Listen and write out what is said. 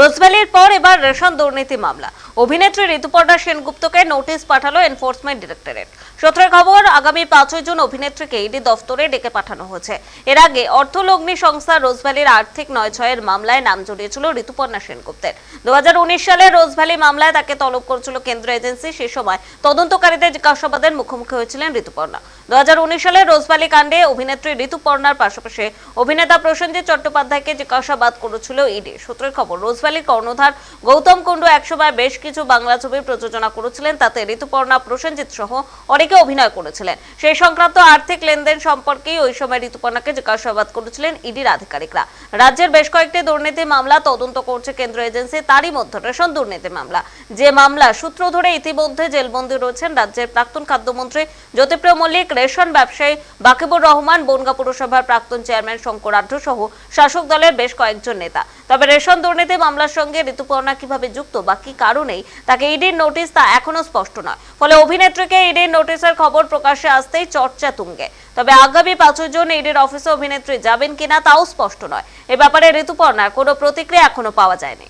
রোজভ্যালির পর এবার রেশন দুর্নীতি মামলা। অভিনেত্রী ঋতুপর্ণা সেনগুপ্তকে নোটিশ পাঠালো এনফোর্সমেন্ট ডিরেক্টরেট। সূত্রের খবর, আগামী পাঁচই জুন অভিনেত্রীকে ইডি দফতরে ডেকে পাঠানো হয়েছে। এর আগে অর্থলগ্নি সংস্থা রোজভ্যালির আর্থিক নয় ছয়ের মামলায় নাম জড়িয়েছিল ঋতুপর্ণা সেনগুপ্তের। দু সালে রোজভ্যালি মামলায় তাকে তলব করেছিল কেন্দ্র এজেন্সি। সে সময় তদন্তকারীদের জিজ্ঞাসাবাদের মুখোমুখি হয়েছিলেন ঋতুপর্ণা। দুহাজার উনিশ সালে রোজভ্যালি কাণ্ডে অভিনেত্রী ঋতুপর্ণার পাশাপাশি অভিনেতা প্রসেনজিৎ চট্টোপাধ্যায়কে জিজ্ঞাসাবাদ করেছিল ইডি। সূত্রের খবর, রোজভ্যালির কর্ণধার গৌতম কুণ্ডু একসময় বেশ কিছু বাংলা ছবি প্রযোজনা করেছিলেন তাতে ঋতুপর্ণা প্রসেনজিৎ সহ অনেকে অভিনয় করেছিলেন। সেই সংক্রান্ত আর্থিক লেনদেন সম্পর্কেই ওই সময় ঋতুপর্ণাকে জিজ্ঞাসাবাদ করেছিলেন ইডির আধিকারিকরা। রাজ্যের বেশ কয়েকটি দুর্নীতি মামলা তদন্ত করছে কেন্দ্র এজেন্সি, তারই মধ্যে রেশন দুর্নীতি মামলা। যে মামলা সূত্র ধরে ইতিমধ্যে জেলবন্দী রয়েছেন রাজ্যের প্রাক্তন খাদ্যমন্ত্রী জ্যোতিপ্রিয় মল্লিক, রেশন ব্যবসায়ী বাকিবুর রহমান, বনগা পুরসভার প্রাক্তন চেয়ারম্যান শঙ্কর আঢ্য সহ শাসক দলের বেশ কয়েকজন নেতা। তবে রেশন দুর্নীতি মামলার সঙ্গে ঋতুপর্ণা কীভাবে যুক্ত বা কি কারণেই তাকে ইডির নোটিশ তা এখনও স্পষ্ট নয়। ফলে অভিনেত্রীকে ইডির নোটিশের খবর প্রকাশে আসতেই চর্চা তুঙ্গে। তবে আগামী পাঁচই জন ইডির অফিসে অভিনেত্রী যাবেন কিনা তাও স্পষ্ট নয়। এ ব্যাপারে ঋতুপর্ণার কোনো প্রতিক্রিয়া এখনও পাওয়া যায়নি।